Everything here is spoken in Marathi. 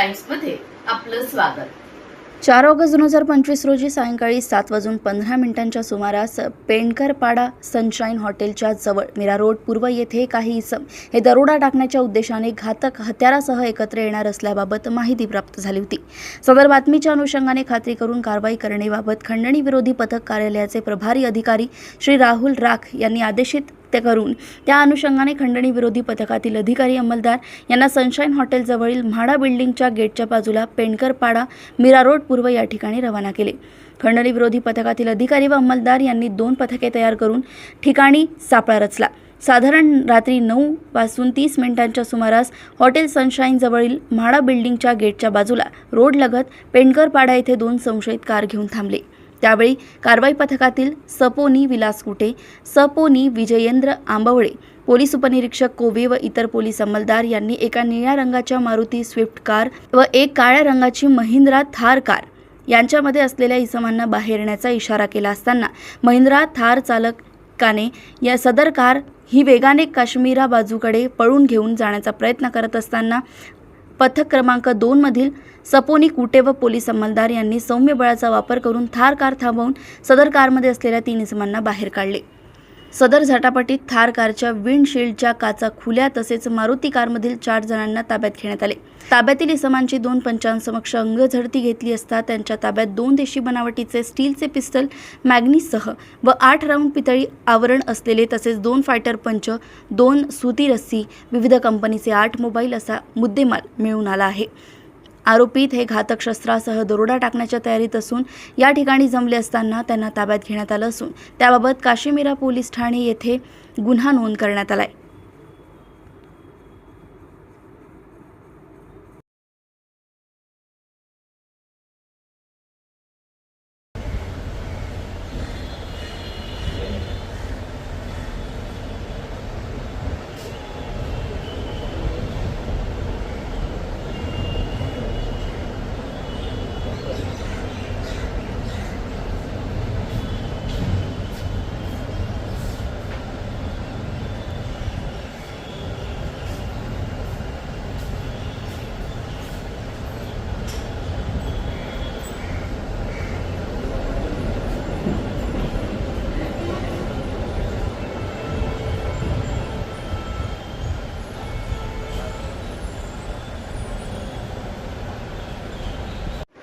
टाइम्समध्ये आपलं स्वागत. चार ऑगस्ट दोन हजार पंचवीस रोजी सायंकाळी सात वाजून पंधरा मिनिटांच्या सुमारास पेंडकरपाडा सनशाईन हॉटेलच्या जवळ मीरा रोड पूर्व येथे काही इसम हे दरोडा टाकण्याच्या उद्देशाने घातक हत्यारासह एकत्र येणार असल्याबाबत माहिती प्राप्त झाली होती. सदर बातमीच्या अनुषंगाने खात्री करून कारवाई करण्याबाबत खंडणी विरोधी पथक कार्यालयाचे प्रभारी अधिकारी श्री राहुल राख यांनी आदेशित ते करून. त्या अनुषंगाने खंडणी विरोधी पथकातील अधिकारी अंमलदार यांना सनशाईन हॉटेलजवळील म्हाडा बिल्डिंगच्या गेटच्या बाजूला पेंडकरपाडा मीरा रोड पूर्व या ठिकाणी रवाना केले. खंडणी विरोधी पथकातील अधिकारी व अंमलदार यांनी दोन पथके तयार करून ठिकाणी सापळा रचला. साधारण रात्री नऊ पासून तीस मिनिटांच्या सुमारास हॉटेल सनशाईनजवळील म्हाडा बिल्डिंगच्या गेटच्या बाजूला रोडलगत पेंडकरपाडा येथे दोन संशयित कार घेऊन थांबले. त्यावेळी कारवाई पथकातील सपोनी विलास कुटे सपोनी विजयेंद्र आंबवळे पोलीस उपनिरीक्षक कोवे व इतर पोलीस अंमलदार यांनी एका निळ्या रंगाच्या मारुती स्विफ्ट कार व एक काळ्या रंगाची महिंद्रा थार कार यांच्यामध्ये असलेल्या इसमांना बाहेर येण्याचा इशारा केला असताना महिंद्रा थार चालकाने या सदर कार ही वेगाने काश्मीरा बाजूकडे पळून घेऊन जाण्याचा प्रयत्न करत असताना पथक क्रमांक दोनमधील सपोनी कुटे व पोलीस अंमलदार यांनी सौम्य बळाचा वापर करून थार कार थांबवून सदर कारमध्ये असलेल्या तीन इसमांना बाहेर काढले. सदर झटापटीत थार कारच्या विंडशिल्डच्या काचा खुल्या तसेच मारुती कारमधील चार जणांना ताब्यात घेण्यात आले. ताब्यातील इसमांची दोन पंचांसमक्ष अंगझडती घेतली असता त्यांच्या ताब्यात दोन देशी बनावटीचे स्टीलचे पिस्टल मॅग्नीससह व आठ राऊंड पितळी आवरण असलेले तसेच दोन फायटर पंच दोन सुती रस्सी विविध कंपनीचे आठ मोबाईल असा मुद्देमाल मिळून आला आहे. आरोपीत हे घातक शस्त्रासह दरोडा टाकण्याच्या तयारीत असून या ठिकाणी जमले असताना त्यांना ताब्यात घेण्यात आलं असून त्याबाबत काशीमिरा पोलीस ठाणे येथे गुन्हा नोंद करण्यात आला आहे